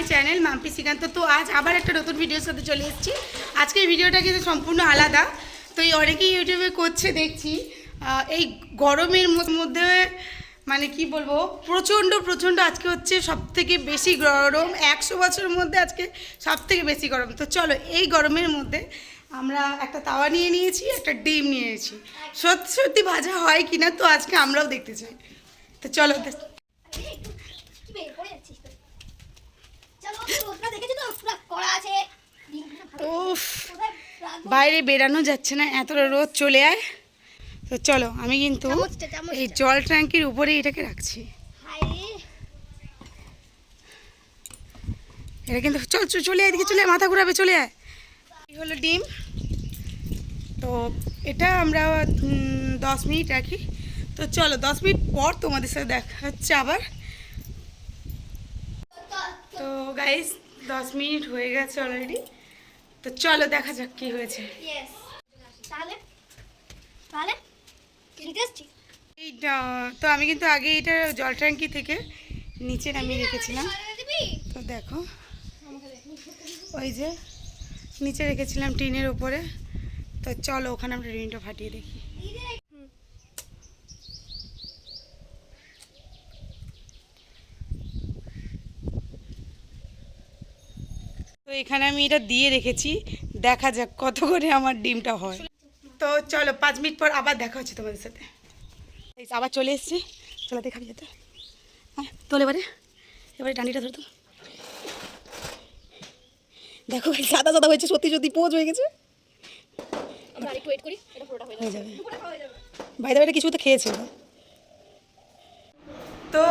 My channel Mampi Srikanta তো আজ আবার একটা নতুন ভিডিওর সাথে চলে এসেছি। আজকের ভিডিওটা কিন্তু সম্পূর্ণ আলাদা। তো এই অনেকেই ইউটিউবে করছে, দেখছি। এই গরমের মধ্যে মানে কি বলব, প্রচণ্ড প্রচণ্ড আজকে হচ্ছে সব থেকে বেশি গরম। একশো বছরের মধ্যে আজকে সব থেকে বেশি গরম। তো চলো, এই গরমের মধ্যে আমরা একটা তাওয়া নিয়ে নিয়েছি, একটা ডিম নিয়েছি। সত্যি সত্যি ভাজা হয় কিনা তো আজকে আমরাও দেখতে চাই। তো চলো উফ বাইরে বেরানো যাচ্ছে না এতটা রোদ চলে আয়। তো চলো আমি কিন্তু। এই জল ট্যাঙ্কির উপরে এটাকে রাখছি। এটা কিন্তু চল চল চলে আয় এদিকে চলে আয় মাথা ঘুরাবে চলে আয়। এই হলো ডিম। তো এটা আমরা দশ মিনিট রাখি। তো চলো দশ মিনিট পর তোমাদের সাথে দেখা হচ্ছে আবার। গাইস দশ মিনিট হয়ে গেছে অলরেডি তো চলো দেখা যাক কি হয়েছে। তাহলে? তাহলে? Interesting. এইটা তো আমি কিন্তু আগে এটা জল ট্যাঙ্কি থেকে নিচে নামিয়ে রেখেছিলাম। তো দেখো ওই যে নিচে রেখেছিলাম টিনের উপরে। তো চলো ওখানে আমরা টিনটা ফাটিয়ে দেখি। তো এখানে আমি এটা দিয়ে রেখেছি দেখা যাক কত করে আমার ডিমটা হয়। তো চলো পাঁচ মিনিট পর আবার দেখা হচ্ছে তোমাদের সাথে। আবার চলে এসছি। চলো দেখাবি যেতে হ্যাঁ তোলে এবারে। এবারে ডান্ডিটা ধরতো দেখো এই সাদা সাদা হয়েছে সত্যি সত্যি পোজ হয়ে গেছে। এটা। বাইরে বাইরে কিছু তো খেয়েছে। তো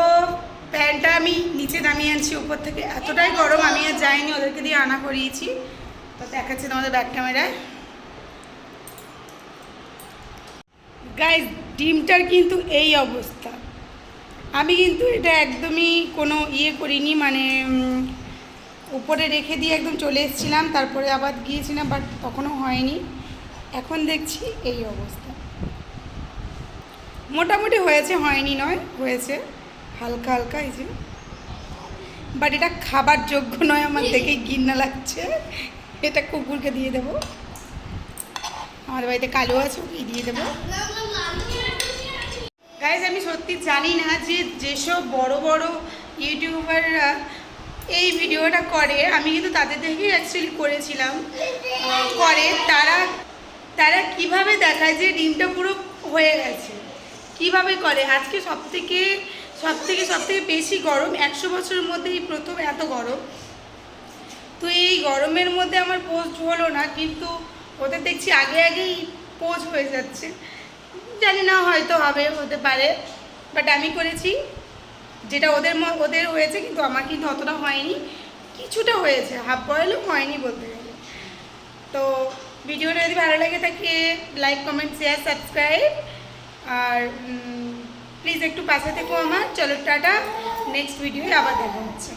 প্যান্টটা আমি নিচে নামিয়ে আনছি, উপর থেকে। এতটাই গরম, আমি আর যাইনি, ওদেরকে দিয়ে আনা করিয়েছি। তো দেখাচ্ছে তোমাদের ব্যাক ক্যামেরায় গাইজ ডিমটার কিন্তু এই অবস্থা। আমি কিন্তু এটা একদমই কোনো ইয়ে করিনি মানে উপরে রেখে দিয়ে একদম চলে এসেছিলাম, তারপরে আবার গিয়েছিলাম বাট তখনও হয়নি। এখন দেখছি এই অবস্থা। মোটামুটি হয়েছে, হয়নি নয়, হয়েছে। হালকা হালকা, এই যে। বাট এটা খাবার যোগ্য নয়, আমার দেখেই ঘৃণা লাগছে। এটা কুকুরকে দিয়ে দেবো। আমার বাড়িতে কালো আছে ওকে দিয়ে দেবো। গাইজ আমি সত্যি জানি না যে যেসব বড় বড় ইউটিউবাররা এই ভিডিওটা করে, আমি কিন্তু তাদের দেখেই অ্যাকচুয়ালি করেছিলাম। করে, তারা তারা কীভাবে দেখায় যে ডিমটা পুরো হয়ে গেছে, কীভাবে করে? আজকে সব থেকে সব থেকে সব থেকে বেশি গরম একশো বছরের মধ্যে এই প্রথম এত গরম। তো এই গরমের মধ্যে আমার পোস্ট হলো না, কিন্তু ওদের দেখছি আগে আগেই পোস্ট হয়ে যাচ্ছে। জানি না হয়তো হবে, হতে পারে। বাট আমি করেছি, যেটা ওদের ওদের হয়েছে, কিন্তু আমার কিন্তু অতটা হয়নি। কিছুটা হয়েছে হাফ বয়েলও হয়নি বলতে গেলে। তো ভিডিওটা যদি ভালো লাগে থাকে লাইক কমেন্ট শেয়ার সাবস্ক্রাইব আর প্লিজ একটু পাশে থেকো আমার। চলো টাটা নেক্সট ভিডিওয়ে আবার দেখা হচ্ছে।